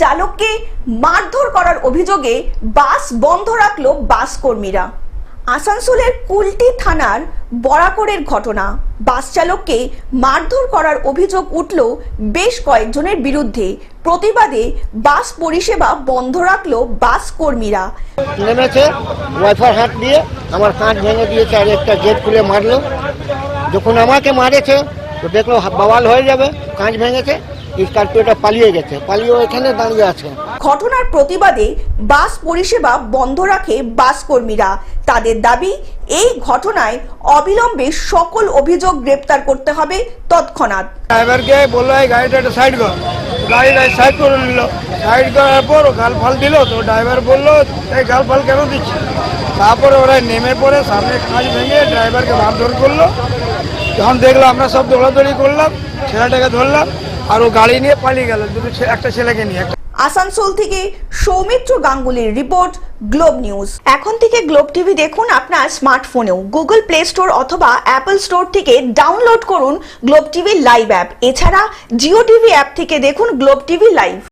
চালককে মারধর করার অভিযোগে বাস বন্ধ রাখল বাস কর্মীরা আসানসোলের কুলটি থানার বরাকরের ঘটনা। বাস চালককে মারধর করার অভিযোগ উঠল বেশ কয়েকজনের বিরুদ্ধে। প্রতিবাদে বাস পরিষেবা বন্ধ রাখল বাস কর্মীরা নেমেছে ওয়াইফার হাত দিয়ে আমার কাঁচ ভেঙে দিয়েছে আর একটা গেট খুলে মারলো। যখন আমাকে মারেছে তো দেখল বাওয়াল হয়ে যাবে কাঁচ ভেঙেছে। স্কর্পিওটা পালিয়ে গেছে পালিয়ে এখানে দাঁড়িয়ে আছে। ঘটনার প্রতিবাদে বাস পরিষেবা বন্ধ রাখে বাস কর্মীরা তাদের দাবি এই ঘটনায় অবিলম্বে সকল অভিযোগ গ্রেপ্তার করতে হবে তৎক্ষণাৎ। ড্রাইভারকে বলল এই গাড়িটা একটা সাইড কর। গাড়িটা সাইড করে নিল। সাইড করার পর ও গাল ফাল দিল তো ড্রাইভার বলল এই গাল ফাল কেন দিচ্ছি? তারপরে ওরা নেমে পড়ে সামনে কাঁচ ভেঙে ড্রাইভারকে মারধর করল। যখন দেখল আমরা সব দৌড়াদৌড়ি করলাম ছেলেটাকে ধরলাম আর ও গাড়ি নিয়ে পালিয়ে গেল, দুটো একটা ছেলেকে নিয়ে। আসানসোল থেকে সৌমিত্র গাঙ্গুলির রিপোর্ট, গ্লোব নিউজ। এখন থেকে গ্লোব টিভি দেখুন আপনার স্মার্টফোনেও। গুগল প্লে স্টোর অথবা অ্যাপল স্টোর থেকে ডাউনলোড করুন গ্লোব টিভি লাইভ অ্যাপ। এছাড়া জিও টিভি অ্যাপ থেকে দেখুন গ্লোব টিভি লাইভ।